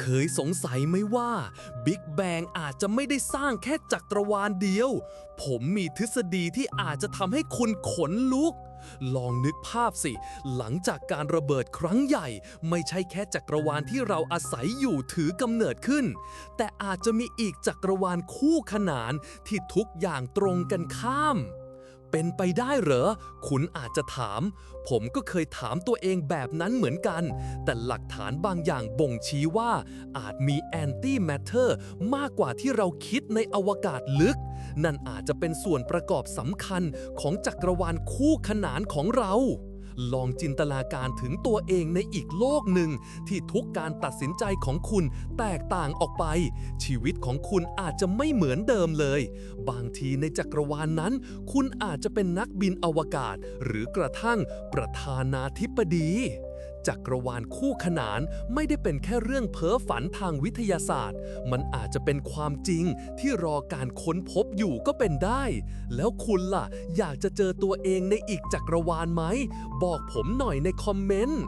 เคยสงสัยไหมว่า Big Bang อาจจะไม่ได้สร้างแค่จักรวาลเดียว ผมมีทฤษฎีที่อาจจะทำให้คุณขนลุก ลองนึกภาพสิ หลังจากการระเบิดครั้งใหญ่ ไม่ใช่แค่จักรวาลที่เราอาศัยอยู่ถือกำเนิดขึ้น แต่อาจจะมีอีกจักรวาลคู่ขนานที่ทุกอย่างตรงกันข้าม เป็นไปได้เหรอ คุณอาจจะถาม ผมก็เคยถามตัวเองแบบนั้นเหมือนกัน แต่หลักฐานบางอย่างบ่งชี้ว่า อาจมีแอนตี้แมทเทอร์มากกว่าที่เราคิดในอวกาศลึก นั่นอาจจะเป็นส่วนประกอบสำคัญของจักรวาลคู่ขนานของเรา ลองจินตนาการถึงตัวเองในอีกโลกหนึ่ง ที่ทุกการตัดสินใจของคุณแตกต่างออกไป ชีวิตของคุณอาจจะไม่เหมือนเดิมเลย บางทีในจักรวาลนนั้น คุณอาจจะเป็นนักบินอวกาศ หรือกระทั่งประธานาธิบดี จักรวาลคู่ขนานไม่ได้เป็นแค่เรื่องเพ้อฝันทางวิทยาศาสตร์ มันอาจจะเป็นความจริงที่รอการค้นพบอยู่ก็เป็นได้ แล้วคุณล่ะ อยากจะเจอตัวเองในอีกจักรวาลไหม บอกผมหน่อยในคอมเมนต์